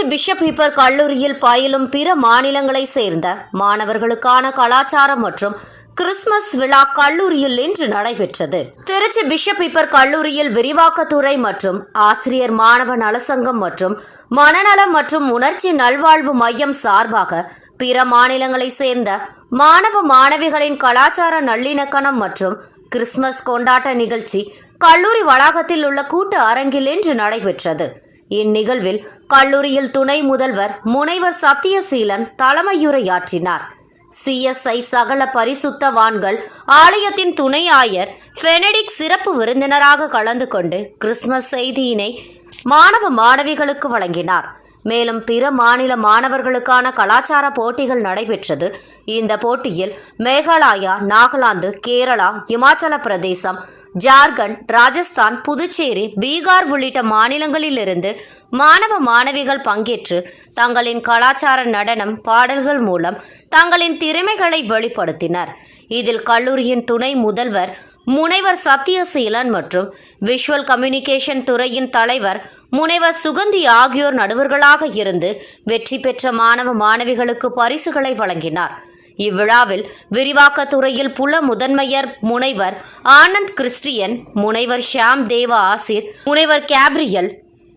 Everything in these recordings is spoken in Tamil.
திருச்சி பிஷப் ஹிப்பர் கல்லூரியில் பயிலும் பிற மாநிலங்களைச் சேர்ந்த மாணவர்களுக்கான கலாச்சாரம் மற்றும் கிறிஸ்துமஸ் விழா கல்லூரியில் இன்று நடைபெற்றது. திருச்சி பிஷப் ஹிப்பர் கல்லூரியில் விரிவாக்கத்துறை மற்றும் ஆசிரியர் மாணவ நலசங்கம் மற்றும் மனநலம் மற்றும் உணர்ச்சி நல்வாழ்வு மையம் சார்பாக பிற மாநிலங்களைச் சேர்ந்த மாணவ மாணவிகளின் கலாச்சார நல்லிணக்கணம் மற்றும் கிறிஸ்துமஸ் கொண்டாட்ட நிகழ்ச்சி கல்லூரி வளாகத்தில் உள்ள கூட்டு அரங்கில் இன்று நடைபெற்றது. இந்நிகழ்வில் கல்லூரியில் துணை முதல்வர் முனைவர் சத்தியசீலன் தலைமையுரையாற்றினார். சிஎஸ்ஐ சகல பரிசுத்தவான்கள் ஆலயத்தின் துணை ஆயர் ஃபெனடிக் சிறப்பு விருந்தினராக கலந்து கொண்டு கிறிஸ்துமஸ் செய்தியினை மாணவ மாணவிகளுக்கு வழங்கினார். மேலும் பிற மாநில மாணவர்களுக்கான கலாச்சார போட்டிகள் நடைபெற்றது. இந்த போட்டியில் மேகாலயா நாகாலாந்து கேரளா இமாச்சல பிரதேசம் ஜார்க்கண்ட் ராஜஸ்தான் புதுச்சேரி பீகார் உள்ளிட்ட மாநிலங்களிலிருந்து மாணவ மாணவிகள் பங்கேற்று தங்களின் கலாச்சார நடனம் பாடல்கள் மூலம் தங்களின் திறமைகளை வெளிப்படுத்தினர். இதில் கல்லூரியின் துணை முதல்வர் முனைவர் சத்யசீலன் மற்றும் விஷுவல் கம்யூனிகேஷன் துறையின் தலைவர் முனைவர் சுகந்தி ஆகியோர் நடுவர்களாக இருந்து வெற்றி பெற்ற மாணவ மாணவிகளுக்கு பரிசுகளை வழங்கினார். இவ்விழாவில் விரிவாக்கத்துறையில் புல முதன்மையர் முனைவர் ஆனந்த் கிறிஸ்டியன் முனைவர் ஷியாம் தேவ ஆசிர் முனைவர் கேப்ரியல்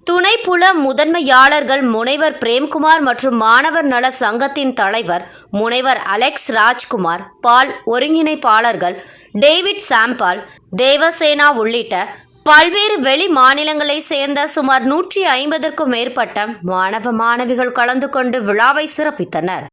துணை புல முதன்மையாளர்கள் முனைவர் பிரேம்குமார் மற்றும் மாணவர் நல சங்கத்தின் தலைவர் முனைவர் அலெக்ஸ் ராஜ்குமார் பால் ஒருங்கிணைப்பாளர்கள் டேவிட் சாம்பால் தேவசேனா உள்ளிட்ட பல்வேறு வெளி மாநிலங்களைச் சேர்ந்த சுமார் நூற்றி ஐம்பதற்கும் மேற்பட்ட மாணவ மாணவிகள் கலந்து கொண்டு விழாவை சிறப்பித்தனர்.